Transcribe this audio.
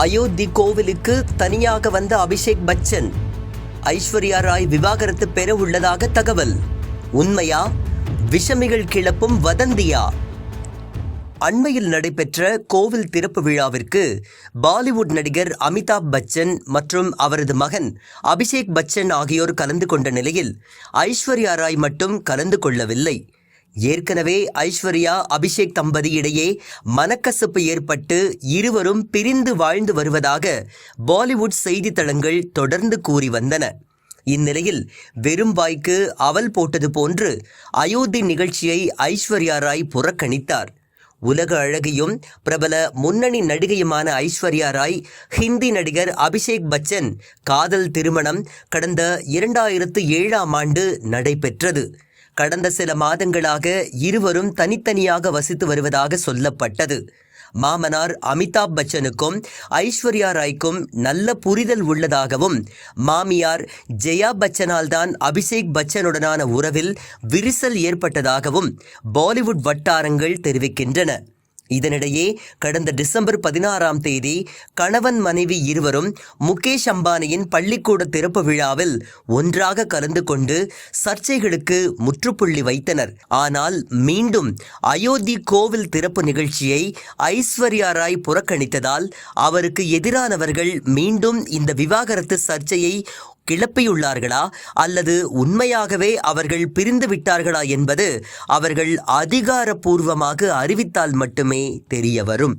அயோத்தி கோவிலுக்கு தனியாக வந்த அபிஷேக் பச்சன். ஐஸ்வர்யா ராய் விவாகரத்து பெற உள்ளதாக தகவல். உண்மையா? விஷமிகள் கிளப்பும் வதந்தியா? அண்மையில் நடைபெற்ற கோவில் திறப்பு விழாவிற்கு பாலிவுட் நடிகர் அமிதாப் பச்சன் மற்றும் அவரது மகன் அபிஷேக் பச்சன் ஆகியோர் கலந்து கொண்ட நிலையில் ஐஸ்வர்யா ராய் மட்டும் கலந்து கொள்ளவில்லை. ஏற்கனவே ஐஸ்வர்யா அபிஷேக் தம்பதியிடையே மனக்கசப்பு ஏற்பட்டு இருவரும் பிரிந்து வாழ்ந்து வருவதாக பாலிவுட் செய்தித்தளங்கள் தொடர்ந்து கூறி வந்தன. இந்நிலையில் வெறும் வாய்க்கு அவல் போட்டது போன்று அயோத்தி நிகழ்ச்சியை ஐஸ்வர்யா ராய் புறக்கணித்தார். உலக அழகியும் பிரபல முன்னணி நடிகையுமான ஐஸ்வர்யா ராய் ஹிந்தி நடிகர் அபிஷேக் பச்சன் காதல் திருமணம் கடந்த இரண்டாயிரத்து ஏழாம் ஆண்டு நடைபெற்றது. கடந்த சில மாதங்களாக இருவரும் தனித்தனியாக வசித்து வருவதாக சொல்லப்பட்டது. மாமனார் அமிதாப் பச்சனுக்கும் ஐஸ்வர்யா ராய்க்கும் நல்ல புரிதல் உள்ளதாகவும் மாமியார் ஜெயா பச்சனால் தான் அபிஷேக் பச்சனுடனான உறவில் விரிசல் ஏற்பட்டதாகவும் பாலிவுட் வட்டாரங்கள் தெரிவிக்கின்றன. இதனிடையே கடந்த டிசம்பர் பதினாறாம் தேதி கணவன் மனைவி இருவரும் முகேஷ் அம்பானியின் பள்ளிக்கூட திறப்பு விழாவில் ஒன்றாக கலந்து கொண்டு சர்ச்சைகளுக்கு முற்றுப்புள்ளி வைத்தனர். ஆனால் மீண்டும் அயோத்தி கோவில் திறப்பு நிகழ்ச்சியை ஐஸ்வர்யா ராய் புறக்கணித்ததால் அவருக்கு எதிரானவர்கள் மீண்டும் இந்த விவாகரத்து சர்ச்சையை கிளப்பியுள்ளார்களா? அல்லது உண்மையாகவே அவர்கள் பிரிந்து விட்டார்களா என்பது அவர்கள் அதிகாரப்பூர்வமாக அறிவித்தால் மட்டுமே தெரிய வரும்